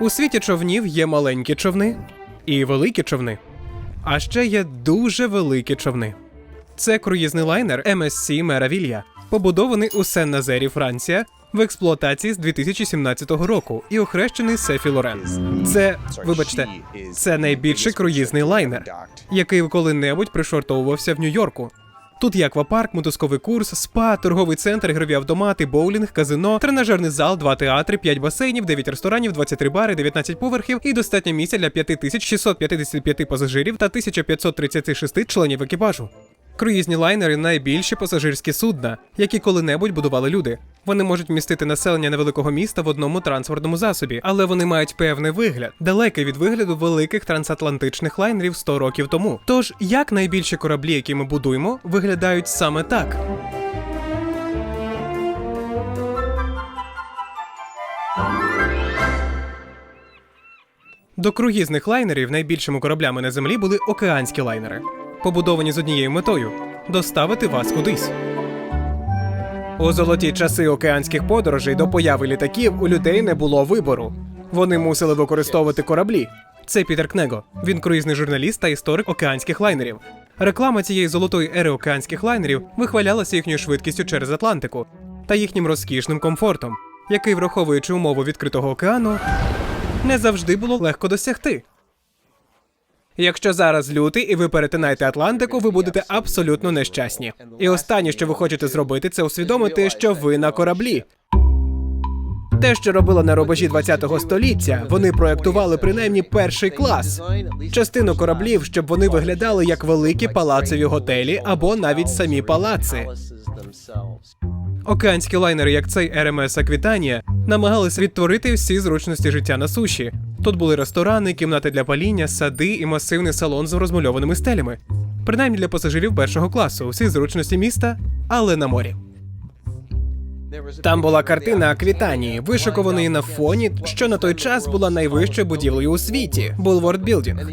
У світі човнів є маленькі човни і великі човни. А ще є дуже великі човни. Це круїзний лайнер MSC Meraviglia, побудований у Сен-Назері, Франція, в експлуатації з 2017 року і охрещений Сефі Лоренс. Це, вибачте, це найбільший круїзний лайнер, який коли-небудь пришвартовувався в Нью-Йорку. Тут є аквапарк, мотузковий курс, спа, торговий центр, ігрові автомати, боулінг, казино, тренажерний зал, два театри, 5 басейнів, 9 ресторанів, 23 бари, 19 поверхів і достатньо місця для 5655 пасажирів та 1536 членів екіпажу. Круїзні лайнери найбільші пасажирські судна, які коли-небудь будували люди. Вони можуть містити населення невеликого міста в одному транспортному засобі, але вони мають певний вигляд, далекий від вигляду великих трансатлантичних лайнерів 100 років тому. Тож, як найбільші кораблі, які ми будуємо, виглядають саме так. До круїзних лайнерів найбільшими кораблями на землі були океанські лайнери, побудовані з однією метою доставити вас кудись. У золоті часи океанських подорожей до появи літаків у людей не було вибору. Вони мусили використовувати кораблі. Це Пітер Кнего. Він круїзний журналіст та історик океанських лайнерів. Реклама цієї золотої ери океанських лайнерів вихвалялася їхньою швидкістю через Атлантику та їхнім розкішним комфортом, який, враховуючи умови відкритого океану, не завжди було легко досягти. Якщо зараз лютий і ви перетинаєте Атлантику, ви будете абсолютно нещасні. І останнє, що ви хочете зробити, це усвідомити, що ви на кораблі. Те, що робили на рубежі 20-го століття, вони проектували принаймні перший клас, частину кораблів, щоб вони виглядали як великі палацеві готелі або навіть самі палаци. Океанські лайнери, як цей РМС Аквітанія, намагалися відтворити всі зручності життя на суші. Тут були ресторани, кімнати для паління, сади і масивний салон з розмальованими стелями. Принаймні для пасажирів першого класу, всі зручності міста, але на морі. Там була картина Аквітанії, вишикованої на фоні, що на той час була найвищою будівлею у світі Булворд Білдінг.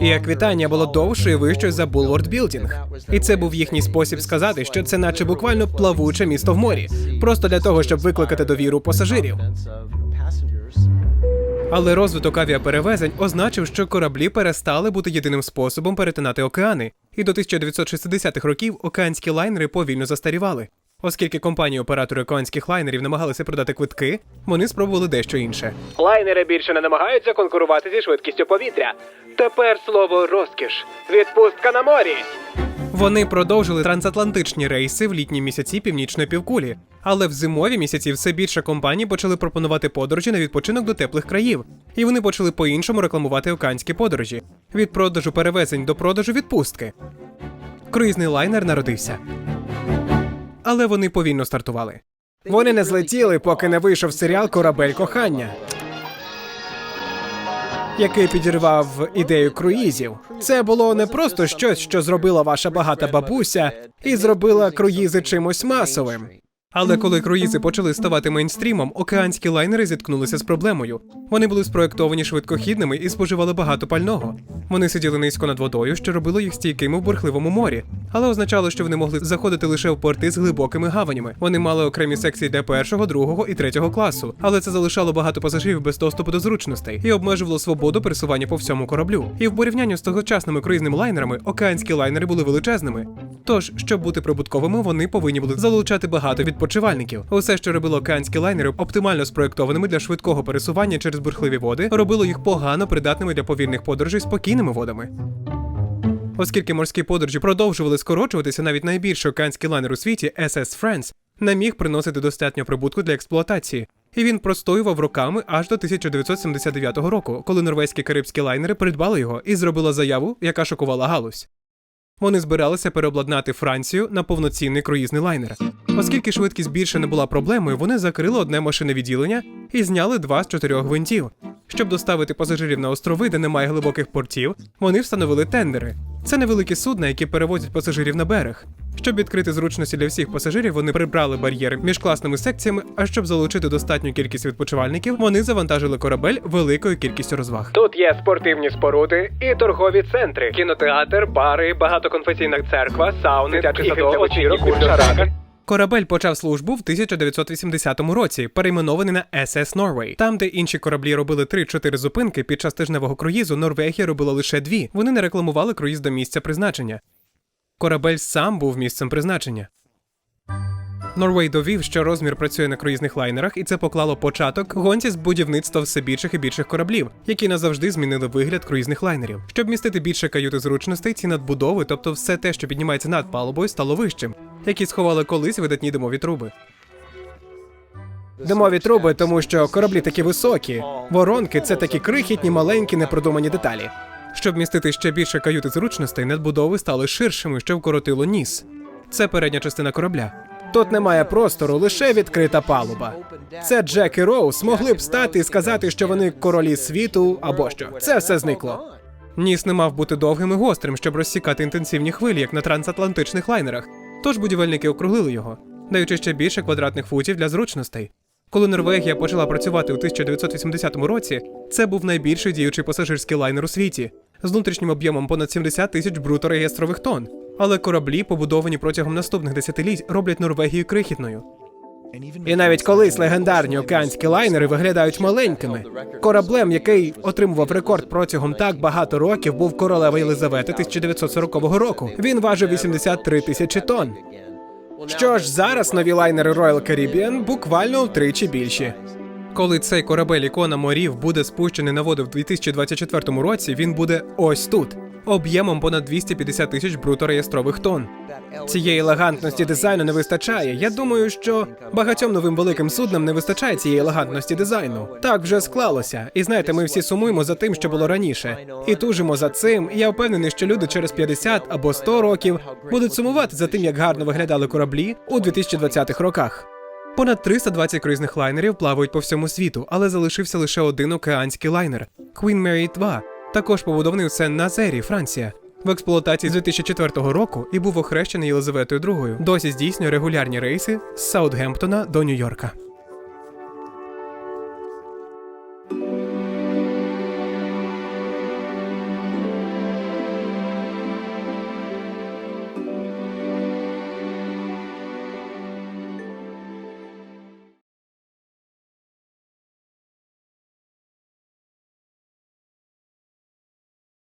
І Аквітанія була довшою і вищою за Булворд Білдінг. І це був їхній спосіб сказати, що це наче буквально плавуче місто в морі, просто для того, щоб викликати довіру пасажирів. Але розвиток авіаперевезень означив, що кораблі перестали бути єдиним способом перетинати океани, і до 1960-х років океанські лайнери повільно застарівали. Оскільки компанії-оператори океанських лайнерів намагалися продати квитки, вони спробували дещо інше. Лайнери більше не намагаються конкурувати зі швидкістю повітря. Тепер слово розкіш. Відпустка на морі. Вони продовжили трансатлантичні рейси в літні місяці північної півкулі, але в зимові місяці все більше компаній почали пропонувати подорожі на відпочинок до теплих країв, і вони почали по-іншому рекламувати океанські подорожі від продажу перевезень до продажу відпустки. Круїзний лайнер народився. Але вони повільно стартували. Вони не злетіли, поки не вийшов серіал Корабель кохання, який підірвав ідею круїзів. Це було не просто щось, що зробила ваша багата бабуся, і зробила круїзи чимось масовим. Але коли круїзи почали ставати мейнстрімом, океанські лайнери зіткнулися з проблемою. Вони були спроєктовані швидкохідними і споживали багато пального. Вони сиділи низько над водою, що робило їх стійкими в бурхливому морі, але означало, що вони могли заходити лише в порти з глибокими гаванями. Вони мали окремі секції для першого, другого і третього класу, але це залишало багато пасажирів без доступу до зручностей і обмежувало свободу пересування по всьому кораблю. І в порівнянні з тогочасними круїзними лайнерами, океанські лайнери були величезними. Тож, щоб бути прибутковими, вони повинні були залучати багато відпочивальників. Усе, що робило океанські лайнери оптимально спроєктованими для швидкого пересування через бурхливі води, робило їх погано придатними для повільних подорожей спокійними водами. Оскільки морські подорожі продовжували скорочуватися, навіть найбільший океанський лайнер у світі SS France не міг приносити достатньо прибутку для експлуатації. І він простоював роками аж до 1979 року, коли норвезькі карибські лайнери придбали його і зробила заяву, яка шокувала галузь. Вони збиралися переобладнати Францію на повноцінний круїзний лайнер. Оскільки швидкість більше не була проблемою, вони закрили одне машине відділення і зняли два з чотирьох гвинтів. Щоб доставити пасажирів на острови, де немає глибоких портів, вони встановили тендери. Це невеликі судна, які перевозять пасажирів на берег. Щоб відкрити зручності для всіх пасажирів, вони прибрали бар'єри між класними секціями. А щоб залучити достатню кількість відпочивальників, вони завантажили корабель великою кількістю розваг. Тут є спортивні споруди і торгові центри, кінотеатр, бари, багатоконфесійна церква, сауни, дитячий садок, вечірок, Корабель почав службу в 1980 році, перейменований на SS Norway. Там, де інші кораблі робили 3-4 зупинки під час тижневого круїзу, Норвегія робила лише дві. Вони не рекламували круїз до місця призначення. Корабель сам був місцем призначення. Норвей довів, що розмір працює на круїзних лайнерах, і це поклало початок гонці з будівництва все більших і більших кораблів, які назавжди змінили вигляд круїзних лайнерів. Щоб містити більше каюти зручностей, ці надбудови, тобто все те, що піднімається над палубою, стало вищим, які сховали колись видатні димові труби. Димові труби, тому що кораблі такі високі. Воронки це такі крихітні, маленькі, непродумані деталі. Щоб містити ще більше каюти зручностей, надбудови стали ширшими, що вкоротило ніс. Це передня частина корабля. Тут немає простору, лише відкрита палуба. Це Джек і Роуз могли б стати і сказати, що вони королі світу або що. Це все зникло. Ніс не мав бути довгим і гострим, щоб розсікати інтенсивні хвилі, як на трансатлантичних лайнерах. Тож будівельники округлили його, даючи ще більше квадратних футів для зручностей. Коли Норвегія почала працювати у 1980 році, це був найбільший діючий пасажирський лайнер у світі з внутрішнім об'ємом понад 70 тисяч бруто-реєстрових тонн. Але кораблі, побудовані протягом наступних десятиліть, роблять Норвегію крихітною. І навіть колись легендарні океанські лайнери виглядають маленькими. Кораблем, який отримував рекорд протягом так багато років, був королева Єлизавета 1940 року. Він важив 83 тисячі тонн. Що ж, зараз нові лайнери Royal Caribbean буквально втричі більші. Коли цей корабель ікона морів буде спущений на воду в 2024 році, він буде ось тут, об'ємом понад 250 тисяч бруто-реєстрових тонн. Цієї елегантності дизайну не вистачає. Я думаю, що багатьом новим великим суднам не вистачає цієї елегантності дизайну. Так вже склалося. І знаєте, ми всі сумуємо за тим, що було раніше, і тужимо за цим. Я впевнений, що люди через 50 або 100 років будуть сумувати за тим, як гарно виглядали кораблі у 2020-х роках. Понад 320 круїзних лайнерів плавають по всьому світу, але залишився лише один океанський лайнер Queen Mary 2, також побудований у Сен-Назері, Франція. В експлуатації з 2004 року і був охрещений Єлизаветою II. Досі здійснює регулярні рейси з Саутгемптона до Нью-Йорка.